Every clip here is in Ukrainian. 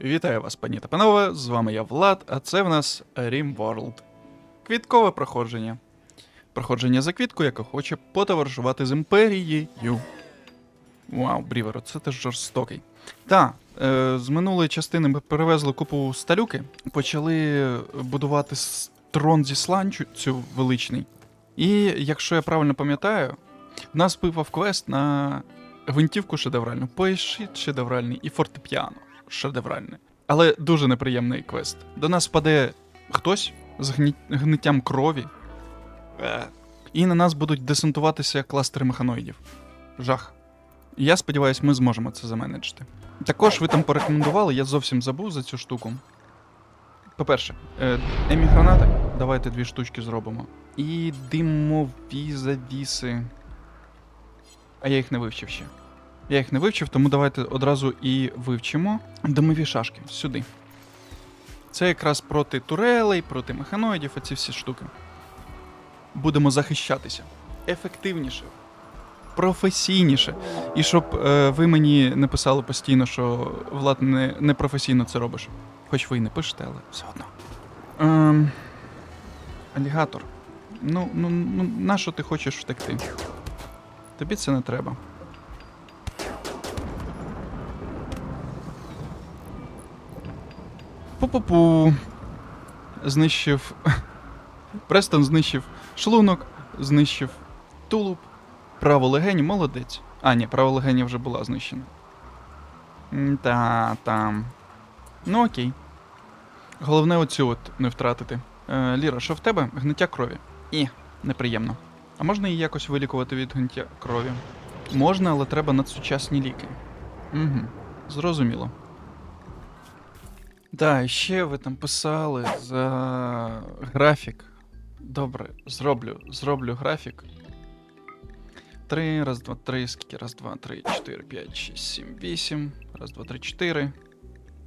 Вітаю вас, пані та панове, з вами я Влад, а це в нас Rim World. Квіткове проходження. Проходження за квітку, яка хоче потоваришувати з імперією. Вау, Брівер, це теж жорстокий. Та, е, з минулої частини ми перевезли купу сталюки, почали будувати трон зі сланчу цю величний. І якщо я правильно пам'ятаю, в нас випав квест на гвинтівку шедевральну, пояшит шедевральний і фортепіано шедевральне. Але дуже неприємний квест. До нас паде хтось з гні... гниттям крові. Е. І на нас будуть десантуватися кластери механоїдів. Жах. Я сподіваюся, ми зможемо це заменеджити. Також ви там порекомендували, я зовсім забув за цю штуку. По-перше, е, емі-гранати. Давайте дві штучки зробимо. І димові завіси. А я їх не вивчив ще. Я їх не вивчив, тому давайте одразу і вивчимо димові шашки сюди. Це якраз проти турелей, проти механоїдів, оці всі штуки. Будемо захищатися ефективніше, професійніше. І щоб е, ви мені не писали постійно, що Влад не, не професійно це робиш. Хоч ви і не пишете, але все одно. Ем, алігатор. Ну, ну, ну, на що ти хочеш втекти? Тобі це не треба. Пу-пу-пу. Знищив. Престон знищив шлунок, знищив тулуб, право легені, молодець. А, ні, право легені вже була знищена. Та, там. Ну окей. Головне оцю от не втратити. Е, Ліра, що в тебе? Гниття крові. І, неприємно. А можна її якось вилікувати від гниття крові? Можна, але треба надсучасні ліки. Угу. Зрозуміло. Так, і ще ви там писали за графік. Добре, зроблю, зроблю графік. Три, раз, два, три, скільки? Раз, два, три, чотири, п'ять, шість, сім, вісім. Раз, два, три, чотири.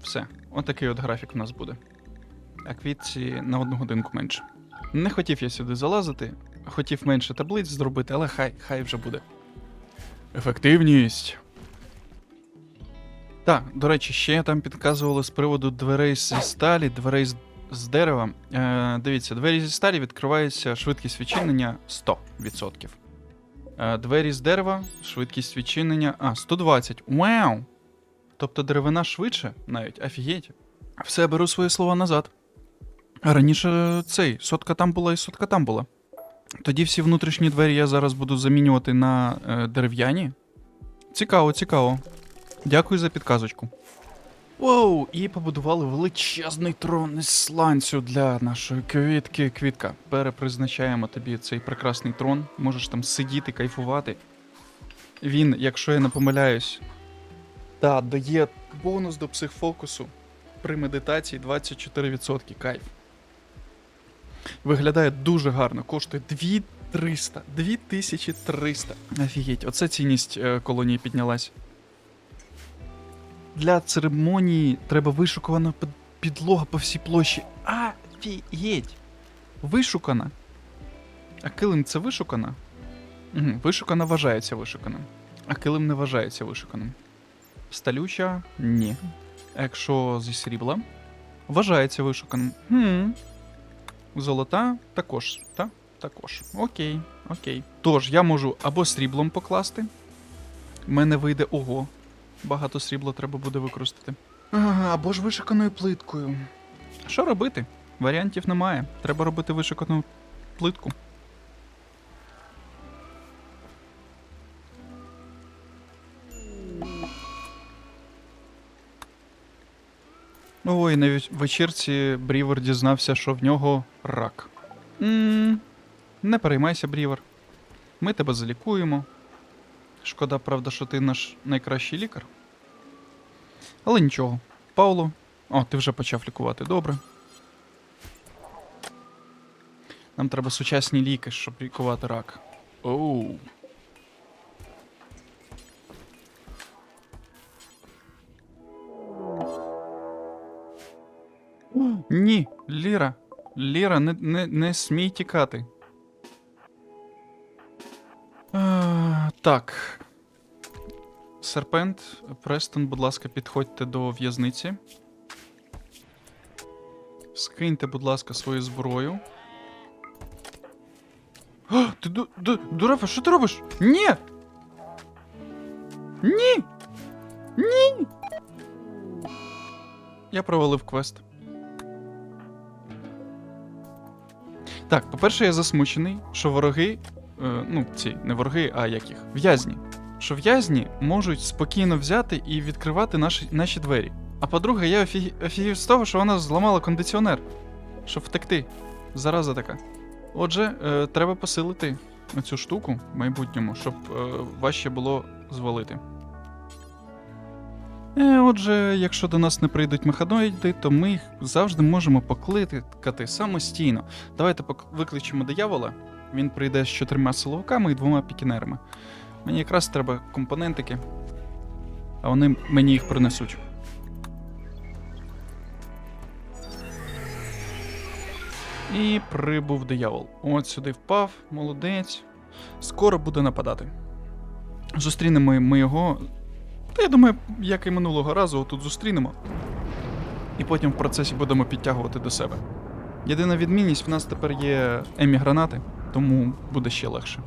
Все. Отакий от графік в нас буде. А квітці на одну годинку менше. Не хотів я сюди залазити, хотів менше таблиць зробити, але хай, хай вже буде. Ефективність. Так, до речі, ще там підказували з приводу дверей зі сталі, дверей з, з дерева. Е, дивіться, двері зі сталі відкриваються швидкість відчинення 100%. Е, двері з дерева, швидкість відчинення. А, 120. Вау! Тобто деревина швидше навіть, офігеть. Все, беру свої слова назад. Раніше цей, сотка там була і сотка там була. Тоді всі внутрішні двері я зараз буду замінювати на е, дерев'яні. Цікаво, цікаво. Дякую за підказочку. Воу, і побудували величезний трон із сланцю для нашої квітки. Квітка. Перепризначаємо тобі цей прекрасний трон. Можеш там сидіти, кайфувати. Він, якщо я не помиляюсь, та дає бонус до психфокусу при медитації 24%. Кайф. Виглядає дуже гарно, коштує 2300. 2300. Офігеть, оце цінність е, колонії піднялась. Для церемонії треба вишукувана підлога по всій площі. Офігеть! Вишукана. А килим це вишукана? Угу, вишукана вважається вишуканим. А килим не вважається вишуканим. Сталюча ні. Якщо зі срібла, вважається вишуканим. Хм. Золота також, та? Також. Окей, окей. Тож, я можу або сріблом покласти. В мене вийде ого. Багато срібла треба буде використати. Ага, або ж вишиканою плиткою. Що робити? Варіантів немає. Треба робити вишикану плитку. Ой, на вечірці Брівер дізнався, що в нього рак. м не переймайся, Брівер. Ми тебе залікуємо. Шкода, правда, що ти наш найкращий лікар. Але нічого. Пауло. О, ти вже почав лікувати, добре. Нам треба сучасні ліки, щоб лікувати рак. Оу. Ні, Ліра. Ліра, не, не, не смій тікати. А, так. Серпент, Престон, будь ласка, підходьте до в'язниці. Скиньте, будь ласка, свою зброю. О, ти ду, ду, дурефа, що ти робиш? Ні! Ні! Ні! Я провалив квест. Так, по-перше, я засмучений, що вороги. Е, ну, ці, не вороги, а як їх? В'язні. Що в'язні можуть спокійно взяти і відкривати наші, наші двері. А по-друге, я офі... офігів з того, що вона зламала кондиціонер, щоб втекти. Зараза така. Отже, е, треба посилити цю штуку в майбутньому, щоб е, важче було звалити. Е, отже, якщо до нас не прийдуть механоїди, то ми їх завжди можемо покликати самостійно. Давайте викличемо диявола. Він прийде з чотирма силовиками і двома пікінерами. Мені якраз треба компонентики, а вони мені їх принесуть. І прибув диявол. От сюди впав, молодець. Скоро буде нападати. Зустрінемо ми його. Та я думаю, як і минулого разу, тут зустрінемо. І потім в процесі будемо підтягувати до себе. Єдина відмінність в нас тепер є емі-гранати, тому буде ще легше.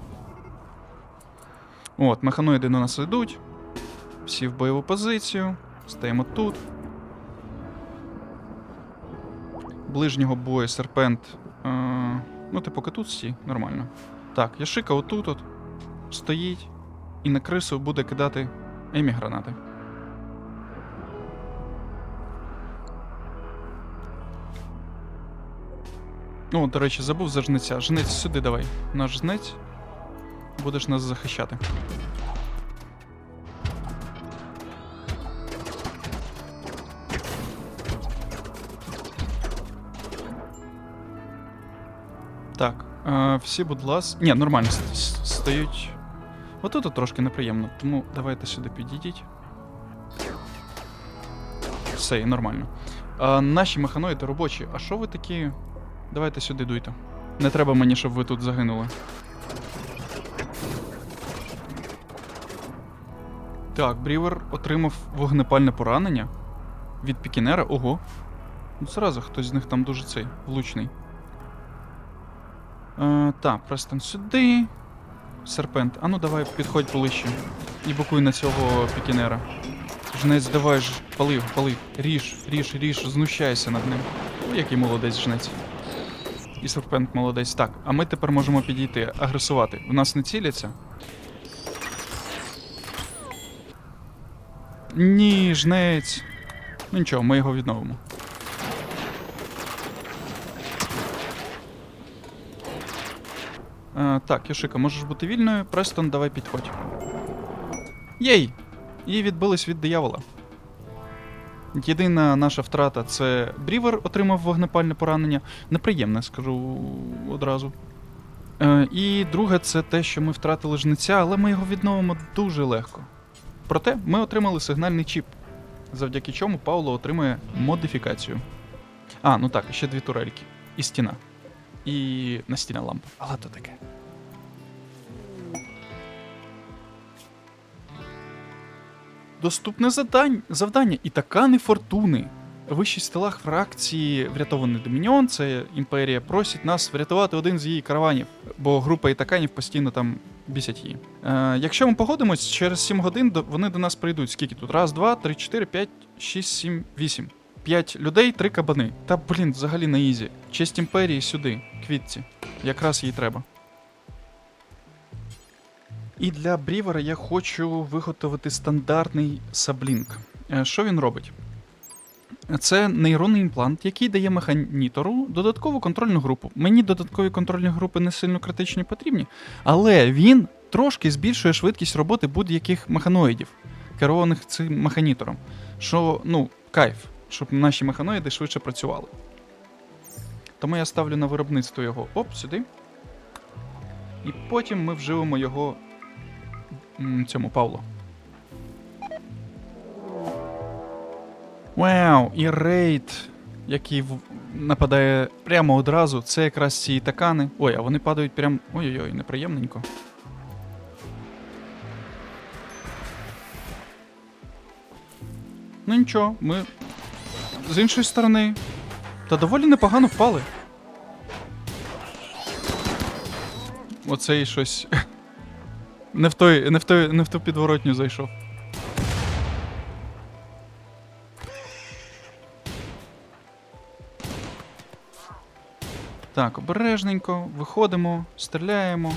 От, механоїди до нас йдуть. Всі в бойову позицію. Стаємо тут. Ближнього бою серпент. Е, ну, ти поки тут стій, нормально. Так, Яшика отут от стоїть і на крису буде кидати емі гранати. О, до речі, забув за жнеця. Жнець сюди давай. Наш жнець. Будеш нас захищати. Так, е, всі, будь ласка. Ні, нормально с- с- стають. Отут от трошки неприємно, тому давайте сюди підійдіть. Все, і нормально. А, наші механоїди робочі, а що ви такі? Давайте сюди дуйте. Не треба мені, щоб ви тут загинули. Так, Брівер отримав вогнепальне поранення від пікінера. Ого. Ну, зразу хтось з них там дуже цей влучний. Е, так, Престон сюди. Серпент. А ну давай підходь ближче. І блокуй на цього пікінера. Жнець, давай ж, палив, палив. Ріж, ріж, ріж, знущайся над ним. Ой, який молодець жнець. І серпент молодець. Так, а ми тепер можемо підійти, агресувати. В нас не ціляться. Ні, жнець. Ну нічого, ми його відновимо. Е, так, Йошика, можеш бути вільною. Престон, давай підходь. Єй! І відбились від диявола. Єдина наша втрата це Брівер отримав вогнепальне поранення. Неприємне, скажу одразу. Е, і друге, це те, що ми втратили жниця, але ми його відновимо дуже легко. Проте ми отримали сигнальний чіп, завдяки чому Пауло отримує модифікацію. А, ну так, ще дві турельки. І стіна. І настільна лампа. Але то таке. Доступне завдання і така нефортуни. Вищий стелах фракції Врятований Домініон, це імперія, просить нас врятувати один з її караванів, бо група ітаканів постійно там бісять її. Е, якщо ми погодимось, через 7 годин вони до нас прийдуть. Скільки тут? Раз, два, три, чотири, п'ять, шість, сім, вісім. П'ять людей, три кабани. Та блін, взагалі на ізі. Честь імперії сюди, квітці. Якраз їй треба. І для Брівера я хочу виготовити стандартний саблінк. Е, Що він робить? Це нейронний імплант, який дає механітору додаткову контрольну групу. Мені додаткові контрольні групи не сильно критичні потрібні, але він трошки збільшує швидкість роботи будь-яких механоїдів, керованих цим механітором. Що, ну, кайф, щоб наші механоїди швидше працювали. Тому я ставлю на виробництво його оп, сюди. І потім ми вживемо його цьому Павлу. Вау, і рейд, який нападає прямо одразу, це якраз ці ітакани. Ой, а вони падають прям. Ой-ой-ой, неприємненько. Ну нічого, ми з іншої сторони Та доволі непогано впали. Оцей щось. Не в той, не в той, не в ту підворотню зайшов. Так, обережненько, виходимо, стріляємо.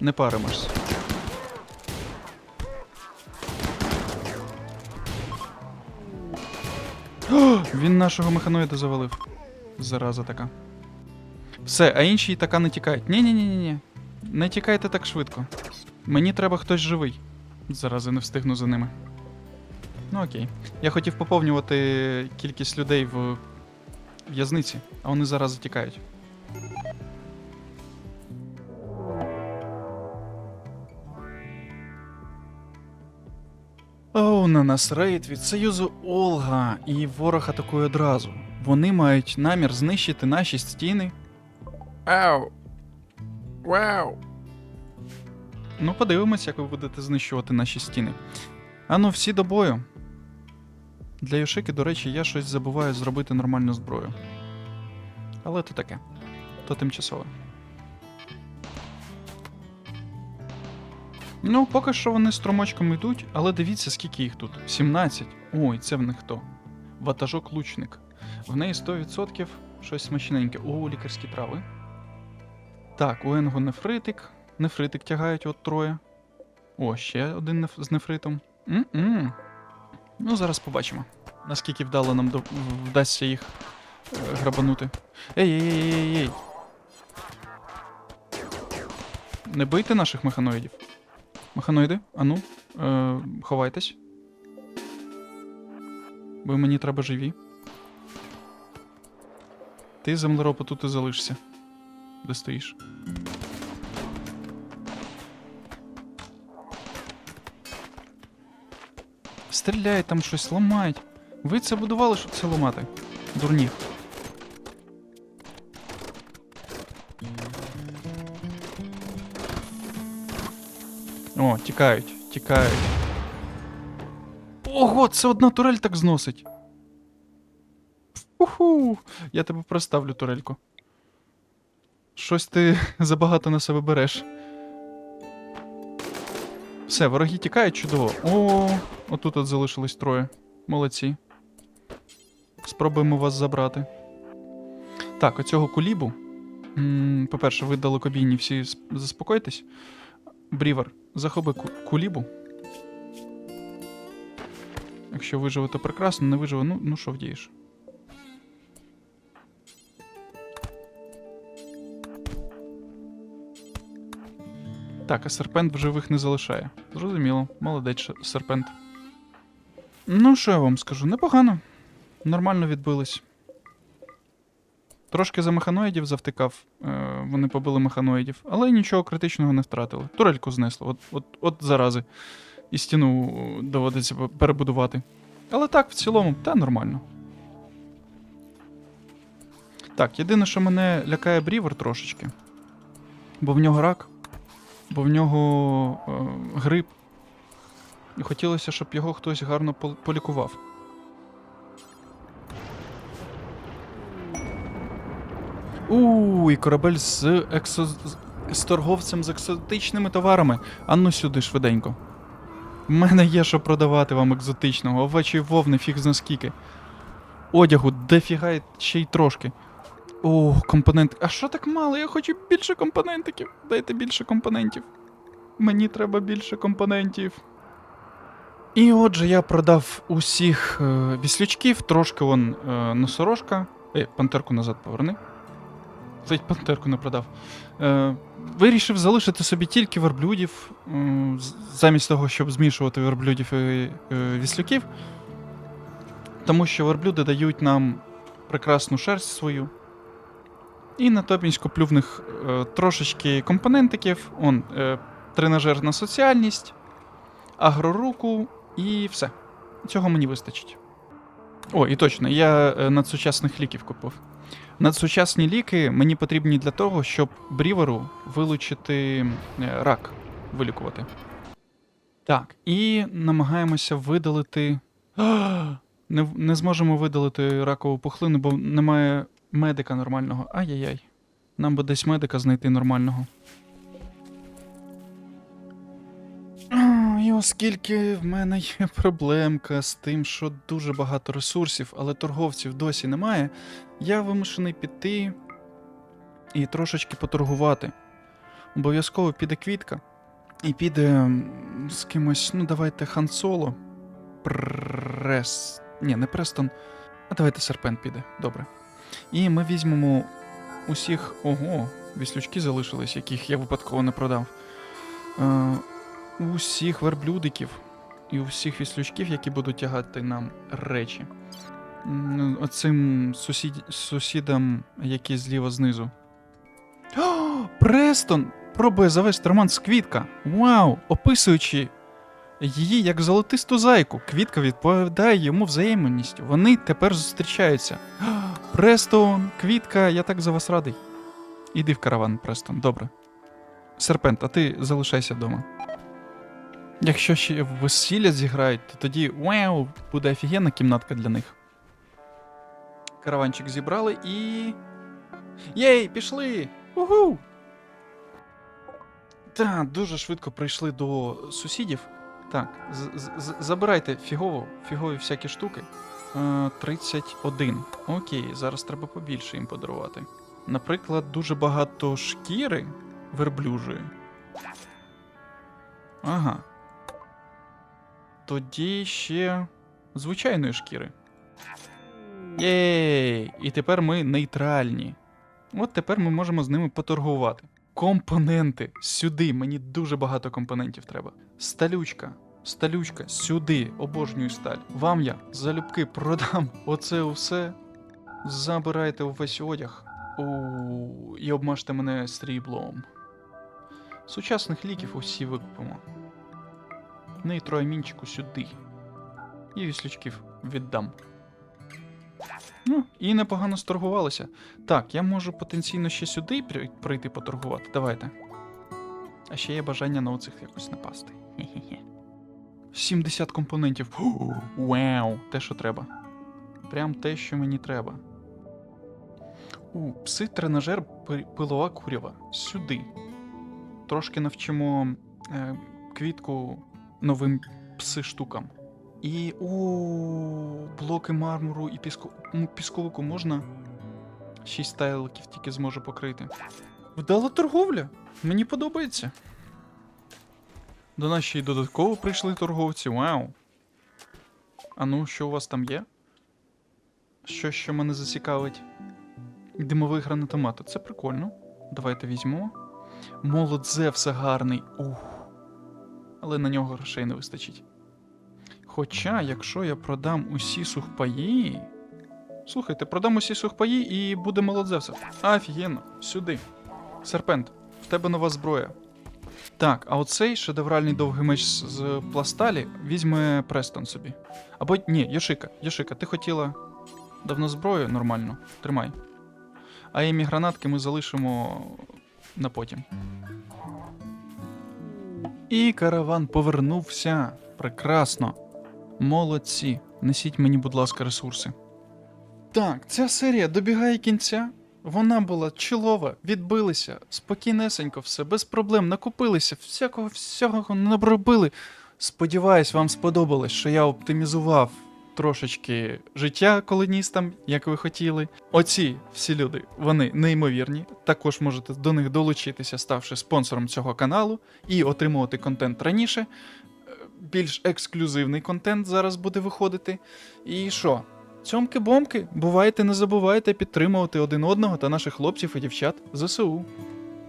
Не паримось. Він нашого механоїда завалив. Зараза така. Все, а інші така не тікають. Ні-ні-ні-ні. Не тікайте так швидко. Мені треба хтось живий. Зарази не встигну за ними. Ну окей. Я хотів поповнювати кількість людей в в'язниці, а вони зараз затікають. Оу, на нас рейд від Союзу Олга, і ворог атакує одразу. Вони мають намір знищити наші стіни. Ау. Вау. Ну, подивимось, як ви будете знищувати наші стіни. Ану, всі до бою. Для Йошики, до речі, я щось забуваю зробити нормальну зброю. Але то таке. То тимчасове. Ну, поки що вони струмочком йдуть, але дивіться, скільки їх тут. 17. Ой, це в них хто? Ватажок лучник. В неї 100% щось смачненьке. О, лікарські трави. Так, у Енго нефритик. Нефритик тягають от троє. О, ще один неф- з нефритом. М-м. Ну, зараз побачимо, наскільки вдало нам до- вдасться їх е, грабанути. Ей, ей, ей, ей, ей. Не бийте наших механоїдів. Механоїди, ану, е, ховайтесь. Бо мені треба живі. Ти, землеропа, тут і залишся. Де стоїш? Стріляють там щось, ламають. Ви це будували, щоб це ламати? Дурні. О, тікають, тікають. Ого, це одна турель так зносить. Уху! Я тебе проставлю, турельку. Щось ти забагато на себе береш. Все, вороги тікають чудово. О, отут от залишилось троє. Молодці. Спробуємо вас забрати. Так, оцього кулібу. По-перше, ви далекобійні всі заспокойтесь. Брівер, захопи кулібу. Якщо виживе, то прекрасно, не виживе, ну, ну що вдієш. Так, а серпент в живих не залишає. Зрозуміло, молодець серпент. Ну, що я вам скажу, непогано. Нормально відбились. Трошки за механоїдів завтикав, е, вони побили механоїдів, але нічого критичного не втратили. Турельку знесло, от, от, от зарази. І стіну е, доводиться перебудувати. Але так, в цілому, та нормально. Так, єдине, що мене лякає брівер трошечки. Бо в нього рак, бо в нього е, грип. І хотілося, щоб його хтось гарно пол- полікував. У, і корабель з, ексо... з- торговцем з екзотичними товарами. Ану сюди швиденько. У мене є що продавати вам екзотичного, овечі вовни, фіг зна скільки. Одягу, дефіга ще й трошки. Ох, компонент. А що так мало? Я хочу більше компонентиків. Дайте більше компонентів. Мені треба більше компонентів. І отже, я продав усіх е, віслючків, трошки вон е, носорожка. Е, пантерку назад поверни. Ледь пантерку не продав. Е, вирішив залишити собі тільки верблюдів, е, замість того, щоб змішувати верблюдів і е, віслюків. Тому що верблюди дають нам прекрасну шерсть свою. І натомість куплю в них е, трошечки компонентиків. Он, е, тренажерна соціальність, агроруку і все. Цього мені вистачить. О, і точно, я е, надсучасних ліків купив. Надсучасні ліки мені потрібні для того, щоб бріверу вилучити е, рак, вилікувати. Так, і намагаємося видалити. Не, не зможемо видалити ракову пухлину, бо немає медика нормального. Ай-яй-яй. Нам би десь медика знайти нормального. І оскільки в мене є проблемка з тим, що дуже багато ресурсів, але торговців досі немає, я вимушений піти і трошечки поторгувати. Обов'язково піде квітка. І піде з кимось, ну давайте Хан Соло. Прес. Ні, не Престон. А давайте Серпент піде. Добре. І ми візьмемо усіх. Ого, віслючки залишились, яких я випадково не продав. Е, усіх верблюдиків і усіх віслючків, які будуть тягати нам речі. Оцим сусід... сусідам, які зліва знизу. О, Престон! Пробує завести роман з квітка. Вау! Описуючи її як золотисту зайку. Квітка відповідає йому взаємністю. Вони тепер зустрічаються. Престон, квітка, я так за вас радий. Іди в караван, Престон, добре. Серпент, а ти залишайся вдома. Якщо ще весілля зіграють, то тоді вау, буде офігенна кімнатка для них. Караванчик зібрали і. Єй, пішли! Угу! Так, дуже швидко прийшли до сусідів. Так, забирайте фігово, фігові всякі штуки. Е, 31. Окей, зараз треба побільше їм подарувати. Наприклад, дуже багато шкіри верблюжої. Ага. Тоді ще звичайної шкіри. Єй! І тепер ми нейтральні. От тепер ми можемо з ними поторгувати. Компоненти сюди. Мені дуже багато компонентів треба. Сталючка. Сталючка, сюди, обожнюю сталь. Вам я залюбки продам оце усе. Забирайте увесь одяг. У, і обмажте мене сріблом. Сучасних ліків усі викупимо. Нейтроамінчику сюди. І віслючків віддам. Ну, і непогано сторгувалися. Так, я можу потенційно ще сюди прийти поторгувати. Давайте. А ще є бажання на оцих якось напасти. Хе-хе-хе. 70 компонентів. Вау, те, що треба. Прям те, що мені треба. У, пси тренажер пилова курява. Сюди. Трошки навчимо е, квітку новим пси штукам. І у блоки мармуру і піску... пісковику можна. Шість стайликів тільки зможу покрити. Вдала торговля. Мені подобається. До нас ще й додатково прийшли торговці. Вау. А ну, що у вас там є? Що, що мене зацікавить? Димовий гранатомат. Це прикольно. Давайте візьмемо. Молот Зевса гарний. Ух. Але на нього грошей не вистачить. Хоча, якщо я продам усі сухпаї. Слухайте, продам усі сухпаї і буде молот Зевса. Офігенно, сюди. Серпент, в тебе нова зброя. Так, а оцей шедевральний довгий меч з, пласталі візьме Престон собі. Або ні, Йошика, Йошика, ти хотіла давно зброю нормально. Тримай. А Емі гранатки ми залишимо на потім. І караван повернувся. Прекрасно. Молодці. Несіть мені, будь ласка, ресурси. Так, ця серія добігає кінця. Вона була чолова, відбилися, спокійнесенько, все, без проблем, накупилися, всякого всякого наробили. Сподіваюсь, вам сподобалось, що я оптимізував трошечки життя колоністам, як ви хотіли. Оці всі люди, вони неймовірні. Також можете до них долучитися, ставши спонсором цього каналу, і отримувати контент раніше. Е, Більш ексклюзивний контент зараз буде виходити. І що? Цьомки-бомки, бувайте, не забувайте підтримувати один одного та наших хлопців і дівчат ЗСУ.